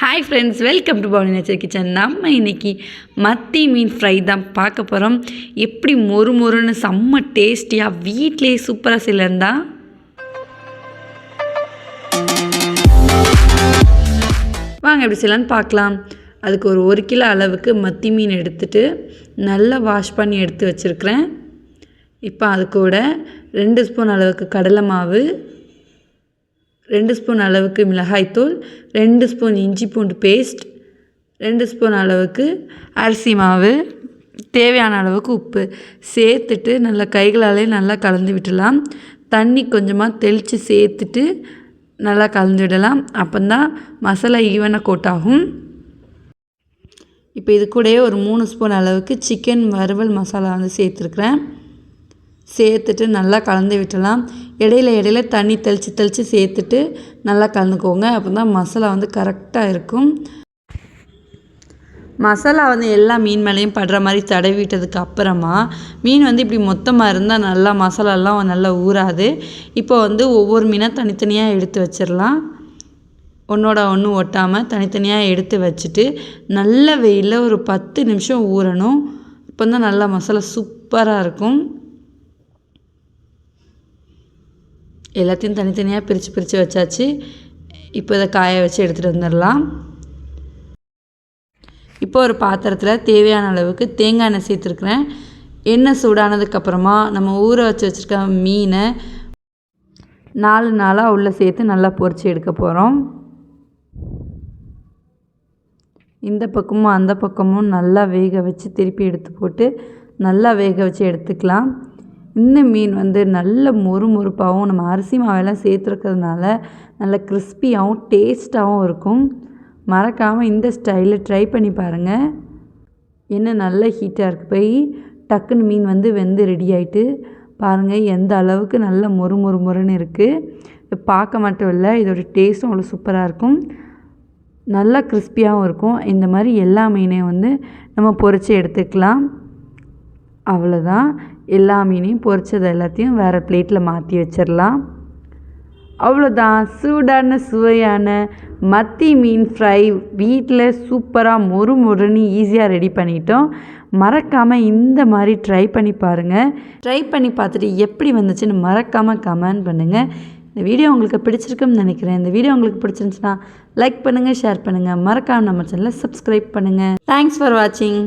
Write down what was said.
Hi friends welcome to Bauni nature kitchen நம்ம இன்றைக்கி மத்தி மீன் ஃப்ரை தான் பார்க்க போகிறோம் எப்படி மொறு மொறுன்னு செம்ம டேஸ்டியாக வீட்டிலே சூப்பராக செய்யலந்தா வாங்க எப்படி செய்யலான்னு பார்க்கலாம். அதுக்கு ஒரு ஒரு கிலோ அளவுக்கு மத்தி மீன் எடுத்துட்டு நல்லா வாஷ் பண்ணி எடுத்து வச்சுருக்கிறேன். இப்போ அது கூட ரெண்டு ஸ்பூன் அளவுக்கு கடலை மாவு ரெண்டு ஸ்பூன் அளவுக்கு மிளகாய்த்தூள் ரெண்டு ஸ்பூன் இஞ்சி பூண்டு பேஸ்ட் ரெண்டு ஸ்பூன் அளவுக்கு அரிசி மாவு தேவையான அளவுக்கு உப்பு. சேர்த்துட்டு நல்லா கைகளாலே நல்லா கலந்து விட்டுடலாம். தண்ணி கொஞ்சமாக தெளித்து சேர்த்துட்டு நல்லா கலந்து விடலாம். அப்போந்தான் மசாலா ஈவனாக கோட் ஆகும் இப்போ இது கூடயே ஒரு மூணு ஸ்பூன் அளவுக்கு சிக்கன் வறுவல் மசாலா வந்து சேர்த்துருக்குறேன். சேர்த்துட்டு நல்லா கலந்து விட்டலாம் இடையில இடையில தண்ணி தெளித்து தெளித்து சேர்த்துட்டு நல்லா கலந்துக்கோங்க. அப்போ தான் மசாலா வந்து கரெக்டாக இருக்கும். மசாலா வந்து எல்லா மீன் மேலேயும் படுற மாதிரி தடவி அப்புறமா மீன் வந்து இப்படி மொத்தமாக இருந்தால் நல்லா மசாலாலாம் நல்லா ஊறாது. இப்போ வந்து ஒவ்வொரு மீனாக தனித்தனியாக எடுத்து வச்சிடலாம் ஒன்றோட ஒன்று ஒட்டாமல் தனித்தனியாக எடுத்து வச்சுட்டு நல்ல வெயிலில் ஒரு பத்து நிமிஷம் ஊறணும். இப்போ தான் நல்லா மசாலா சூப்பராக இருக்கும். எல்லாத்தையும் தனித்தனியாக பிரித்து பிரித்து வச்சாச்சு. இப்போ இதை காய வச்சு எடுத்துகிட்டு வந்துடலாம். இப்போ ஒரு பாத்திரத்தில் தேவையான அளவுக்கு தேங்காய் எண்ணெய் சேர்த்துருக்குறேன். எண்ணெய் சூடானதுக்கப்புறமா நம்ம ஊற வச்சு வச்சுருக்க மீனை நாலு நாளாக உள்ளே சேர்த்து நல்லா பொரித்து எடுக்க போகிறோம் இந்த பக்கமும் அந்த பக்கமும் நல்லா வேக வச்சு திருப்பி எடுத்து போட்டு நல்லா வேக வச்சு எடுத்துக்கலாம். இந்த மீன் வந்து நல்ல மொறு மொறுப்பாகவும் நம்ம அரிசி மாவெல்லாம் சேர்த்துருக்கிறதுனால நல்ல கிறிஸ்பியாகவும் டேஸ்ட்டாகவும் இருக்கும். மறக்காமல் இந்த ஸ்டைலில் ட்ரை பண்ணி பாருங்கள் என்ன நல்ல ஹீட்டாக இருக்குது போய் டக்குன்னு மீன் வந்து வெந்து ரெடி ஆகிட்டு பாருங்கள் எந்த அளவுக்கு நல்ல மொறு மொறு மொறுன்னு இருக்குது பார்க்க மட்டும் இல்லை இதோட டேஸ்ட்டும் அவ்வளோ சூப்பராக இருக்கும். நல்லா கிறிஸ்பியாகவும் இருக்கும். இந்த மாதிரி எல்லா மீனையும் வந்து நம்ம பொறிச்சு எடுத்துக்கலாம். அவ்வளோதான் எல்லா மீனையும் பொரிச்சது எல்லாத்தையும் வேறு பிளேட்டில் மாற்றி வச்சிடலாம். அவ்வளோதான் சூடான சுவையான மத்தி மீன் ஃப்ரை வீட்டில் சூப்பராக மொறு மொறுன்னு ஈஸியாக ரெடி பண்ணிட்டோம். மறக்காமல் இந்த மாதிரி ட்ரை பண்ணி பாருங்கள் ட்ரை பண்ணி பார்த்துட்டு எப்படி வந்துச்சுன்னு மறக்காமல் கமெண்ட் பண்ணுங்கள் இந்த வீடியோ உங்களுக்கு பிடிச்சிருக்குன்னு நினைக்கிறேன். இந்த வீடியோ உங்களுக்கு பிடிச்சிருந்துச்சுன்னா லைக் பண்ணுங்கள் ஷேர் பண்ணுங்கள் மறக்காமல் நம்ம சேனலை சப்ஸ்கிரைப் பண்ணுங்கள் தேங்க்ஸ் ஃபார் வாட்சிங்